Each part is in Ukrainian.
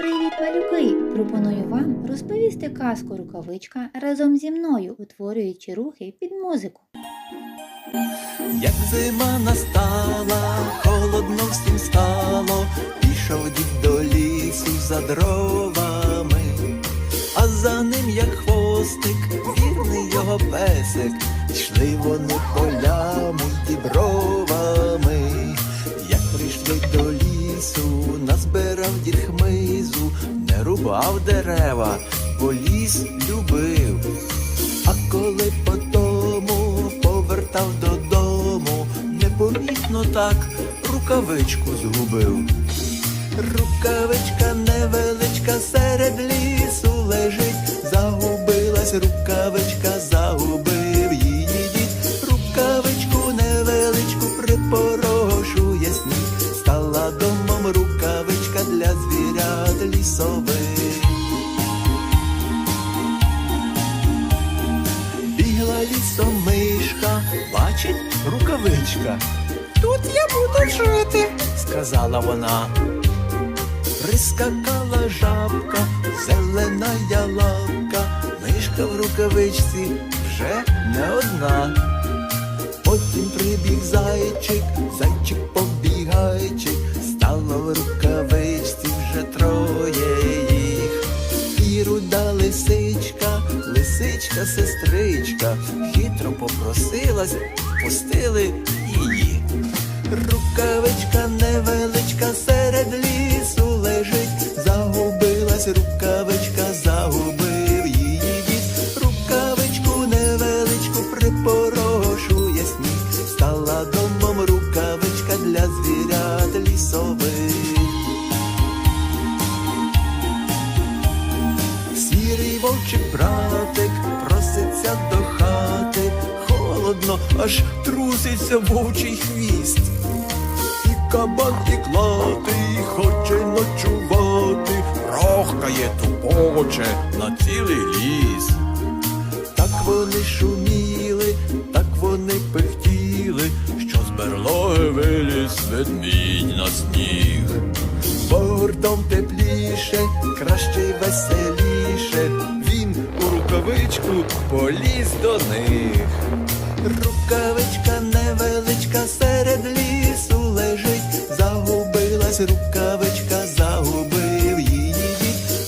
Привіт, малюки! Пропоную вам розповісти казку рукавичка разом зі мною, утворюючи рухи під музику. Як зима настала, холодно всім стало, пішов дід до лісу за дровами, а за ним, як хвостик, вірний його песик, йшли вони полями й дібровами. Як прийшли до лісу, дід хмизу, не рубав дерева, бо ліс любив. А коли по тому повертав додому, непомітно так рукавичку згубив. Рукавичка Бігла лісом мишка, бачить рукавичка. Тут я буду жити, сказала вона. Прискакала жабка, зелена ялавка, мишка в рукавичці вже не одна. Потім прибіг зайчик, зайчик лисичка, сестричка, хитро попросилась, пустили її. Рукавичка невеличка серед лісу лежить, загубилась рукавичка, вовчик братик проситься до хати, холодно, аж труситься вовчий хвіст. І кабан і клатий хоче ночувати, рохкає тупоче на цілий ліс. Так вони шуміли, так вони пихтіли, що з берлоги виліз ведмідь на сніг. Бортом тепліше, краще й веселіше, рукавичку поліз до них. Рукавичка невеличка серед лісу лежить, загубилась рукавичка, загубив її.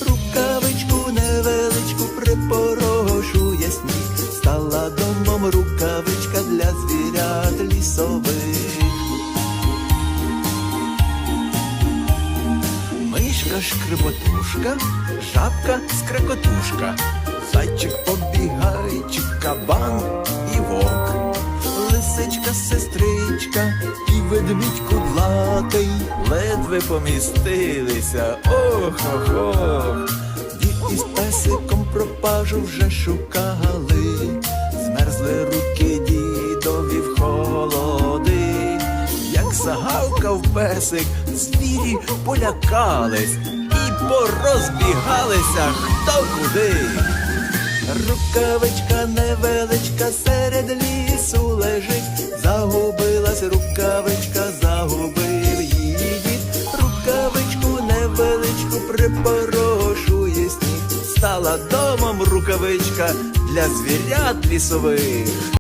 Рукавичку невеличку припорошує сніг, стала домом рукавичка для звірят лісових. Мишка шкреботушка, жабка скрекотушка, зайчик побігайчик, кабан і вовк, лисичка сестричка і ведмідь кудлатий ледве помістилися. Ох, ох, ох. Дід із песиком пропажу вже шукали, змерзли руки дідові в холоди. Як загавкав песик, звірі полякались порозбігалися хто куди. Рукавичка невеличка серед лісу лежить, загубилась рукавичка, загубив її дід. Рукавичку невеличку припорошує сніг, стала домом рукавичка для звірят лісових.